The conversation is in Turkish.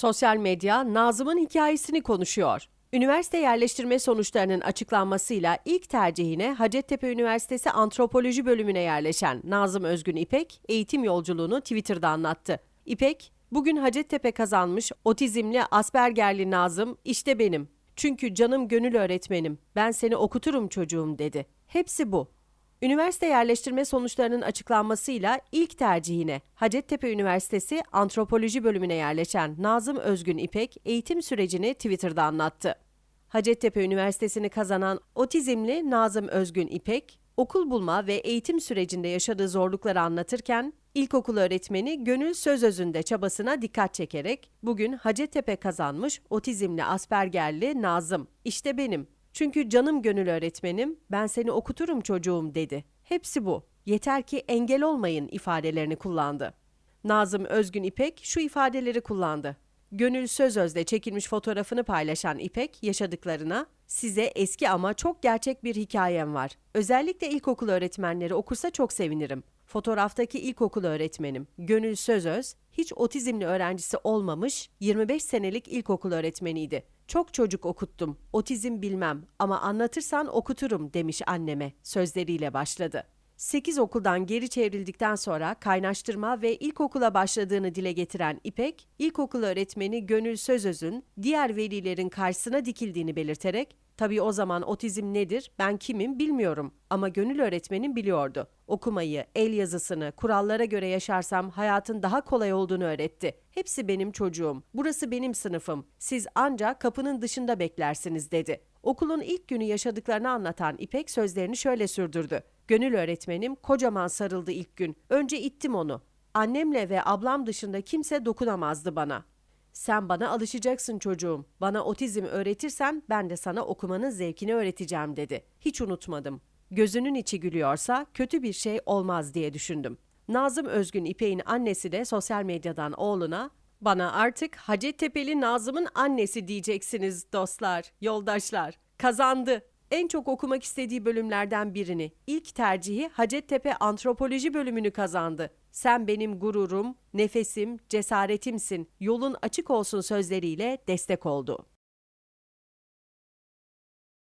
Sosyal medya Nazım'ın hikayesini konuşuyor. Üniversite yerleştirme sonuçlarının açıklanmasıyla ilk tercihine Hacettepe Üniversitesi Antropoloji bölümüne yerleşen Nazım Özgün İpek, eğitim yolculuğunu Twitter'da anlattı. İpek, bugün Hacettepe kazanmış otizmli Aspergerli Nazım işte benim. Çünkü canım gönül öğretmenim, ben seni okuturum çocuğum dedi. Hepsi bu. Üniversite yerleştirme sonuçlarının açıklanmasıyla ilk tercihine Hacettepe Üniversitesi Antropoloji bölümüne yerleşen Nazım Özgün İpek eğitim sürecini Twitter'da anlattı. Hacettepe Üniversitesi'ni kazanan otizmli Nazım Özgün İpek, okul bulma ve eğitim sürecinde yaşadığı zorlukları anlatırken, ilkokul öğretmeni Gönül Sözöz'ünde çabasına dikkat çekerek, bugün Hacettepe kazanmış otizmli Aspergerli Nazım, işte benim, çünkü canım gönül öğretmenim, ben seni okuturum çocuğum dedi. Hepsi bu. Yeter ki engel olmayın ifadelerini kullandı. Nazım Özgün İpek şu ifadeleri kullandı. Gönül Sözöz'de çekilmiş fotoğrafını paylaşan İpek yaşadıklarına size eski ama çok gerçek bir hikayem var. Özellikle ilkokul öğretmenleri okursa çok sevinirim. Fotoğraftaki ilkokul öğretmenim Gönül Sözöz hiç otizmli öğrencisi olmamış 25 senelik ilkokul öğretmeniydi. Çok çocuk okuttum. Otizm bilmem ama anlatırsan okuturum demiş anneme sözleriyle başladı. 8 okuldan geri çevrildikten sonra kaynaştırma ve ilkokula başladığını dile getiren İpek, ilkokul öğretmeni Gönül Sözöz'ün diğer velilerin karşısına dikildiğini belirterek, tabii o zaman otizm nedir, ben kimim bilmiyorum ama Gönül öğretmenim biliyordu. Okumayı, el yazısını, kurallara göre yaşarsam hayatın daha kolay olduğunu öğretti. Hepsi benim çocuğum, burası benim sınıfım, siz ancak kapının dışında beklersiniz dedi. Okulun ilk günü yaşadıklarını anlatan İpek sözlerini şöyle sürdürdü. Gönül öğretmenim kocaman sarıldı ilk gün. Önce ittim onu. Annemle ve ablam dışında kimse dokunamazdı bana. Sen bana alışacaksın çocuğum. Bana otizm öğretirsen ben de sana okumanın zevkini öğreteceğim dedi. Hiç unutmadım. Gözünün içi gülüyorsa kötü bir şey olmaz diye düşündüm. Nazım Özgün İpek'in annesi de sosyal medyadan oğluna bana artık Hacettepe'li Nazım'ın annesi diyeceksiniz dostlar, yoldaşlar. Kazandı. En çok okumak istediği bölümlerden birini, ilk tercihi Hacettepe Antropoloji bölümünü kazandı. Sen benim gururum, nefesim, cesaretimsin. Yolun açık olsun sözleriyle destek oldu.